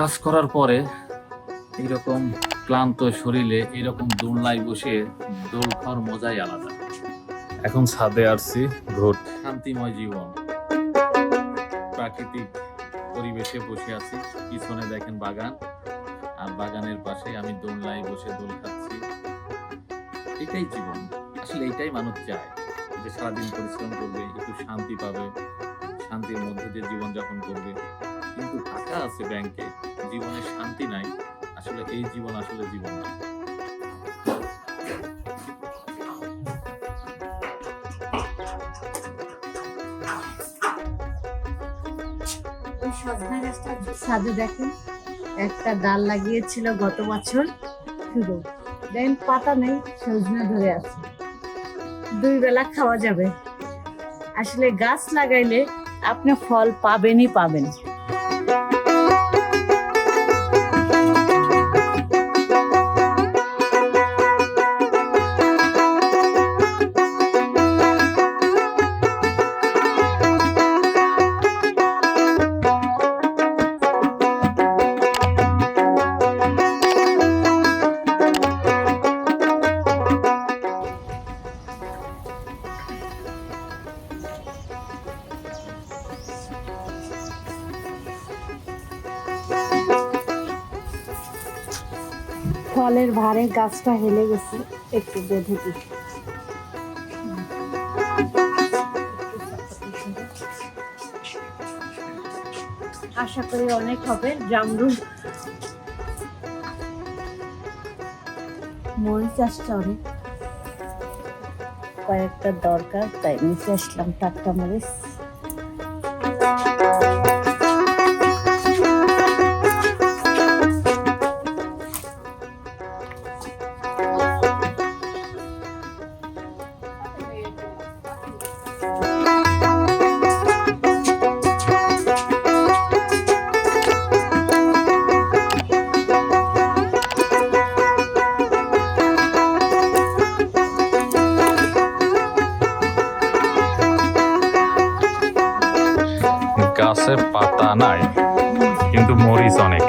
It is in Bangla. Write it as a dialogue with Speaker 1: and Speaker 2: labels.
Speaker 1: কাজ করার পরে এইরকম ক্লান্ত শরীরে এরকম দোলনায় বসে দোল খাওয়ার মজাই আলাদা।
Speaker 2: এখন ছাদে আসছি ঘুর।
Speaker 1: শান্তিময় জীবন। প্রাকৃতিক পরিবেশে বসে আছি। পিছনে দেখেন বাগান। আর বাগানের পাশে আমি দোলনায় বসে দোল খাচ্ছি। এটাই জীবন। আসলে এটাই মানুষ চায় যে সারাদিন পরিশ্রম করবে একটু শান্তি পাবে শান্তির মধ্যে দিয়ে জীবনযাপন করবে। কিন্তু টাকা আছে ব্যাংকে জীবনে শান্তি নাই। আসলে এই জীবন আসলে জীবন না।
Speaker 3: ওই সজনা গাছটা ছাদে দেখেন, একটা ডাল লাগিয়েছিল গত বছর। শুধু দেখেন পাতা নেই, সজনা ধরে আছে। দুই বেলা খাওয়া যাবে। আসলে গাছ লাগাইলে আপনি ফল পাবেনই পাবেন। ফলের ভারে গাছটা হেলে গেছে, একটু বেঁধে দিই। আশা করি অনেক হবে জামরুল মরিচ চাষটা অনেক। কয়েকটা দরকার, তাই নিচে আসলাম টাটকা মরিচ।
Speaker 2: গাছে পাতা নাই কিন্তু মরিচ অনেক।